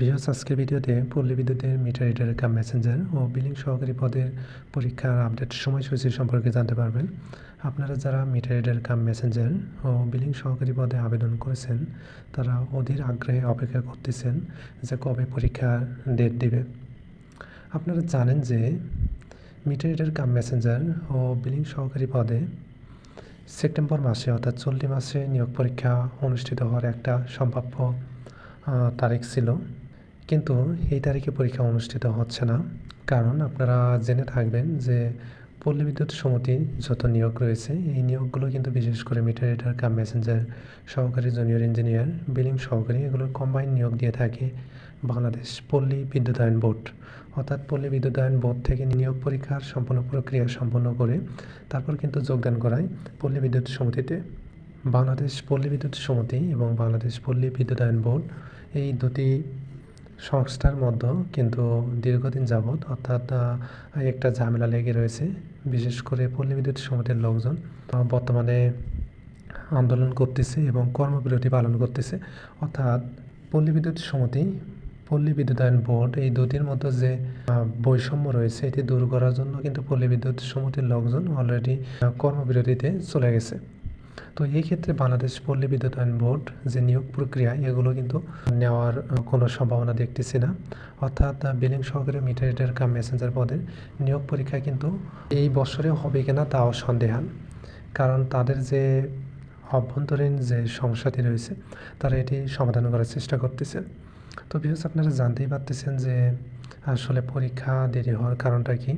বিহস আজকের ভিডিওতে পল্লী বিদ্যুতের মিটার রিডার কাম মেসেঞ্জার ও বিলিং সহকারী পদের পরীক্ষার আপডেট সময়সূচি সম্পর্কে জানতে পারবেন। আপনারা যারা মিটার রিডার কাম মেসেঞ্জার ও বিলিং সহকারী পদে আবেদন করেছেন, তারা অধীর আগ্রহে অপেক্ষা করতেছেন যে কবে পরীক্ষার ডেট দেবে। আপনারা জানেন যে মিটার রিডার কাম মেসেঞ্জার ও বিলিং সহকারী পদে সেপ্টেম্বর মাসে অর্থাৎ চলতি মাসে নিয়োগ পরীক্ষা অনুষ্ঠিত হওয়ার একটা সম্ভাব্য তারিখ ছিল। কিন্তু এই তারিখে পরীক্ষা অনুষ্ঠিত হচ্ছে না। কারণ আপনারা জেনে থাকবেন যে পল্লী বিদ্যুৎ সমিতি যত নিয়োগ রয়েছে, এই নিয়োগগুলো কিন্তু বিশেষ করে মিটার কাম মেসেঞ্জার, সহকারী জুনিয়র ইঞ্জিনিয়ার, বিলিং সহকারী এগুলোর কম্বাইন নিয়োগ দিয়ে থাকে বাংলাদেশ পল্লী বিদ্যুতায়ন বোর্ড। অর্থাৎ পল্লী বিদ্যুতায়ন বোর্ড থেকে নিয়োগ পরীক্ষার সম্পূর্ণ প্রক্রিয়া সম্পন্ন করে তারপর কিন্তু যোগদান করায় পল্লী বিদ্যুৎ সমিতিতে বাংলাদেশ পল্লী বিদ্যুৎ সমিতি এবং বাংলাদেশ পল্লী বিদ্যুতায়ন বোর্ড এই দুটি সংস্থার মধ্যে কিন্তু দীর্ঘদিন যাবৎ অর্থাৎ একটা ঝামেলা লেগে রয়েছে। বিশেষ করে পল্লী বিদ্যুৎ সমিতির লোকজন বর্তমানে আন্দোলন করতেছে এবং কর্মবিরতি পালন করতেছে। অর্থাৎ পল্লী বিদ্যুৎ সমিতি, পল্লী বিদ্যুতায়ন বোর্ড এই দুটির মধ্যে যে বৈষম্য রয়েছে, এটি দূর করার জন্য কিন্তু পল্লী বিদ্যুৎ সমিতির লোকজন অলরেডি কর্মবিরতিতে চলে গেছে। তো এই ক্ষেত্রে বাংলাদেশ পল্লী বিদ্যুতায়ন বোর্ড যে নিয়োগ প্রক্রিয়া, এগুলো কিন্তু নেওয়ার কোনো সম্ভাবনা দেখতেছি না। অর্থাৎ বিলিং সহকারে মিটার রিডার কাম মেসেঞ্জার পদে নিয়োগ পরীক্ষা কিন্তু এই বছরে হবে কিনা তাও সন্দেহান কারণ তাদের যে অভ্যন্তরীণ যে সমস্যাটি রয়েছে, তারা এটি সমাধান করার চেষ্টা করতেছে। তো বিশেষ আপনারা জানতেই পারতেছেন যে আসলে পরীক্ষা দেরি হওয়ার কারণটা কি।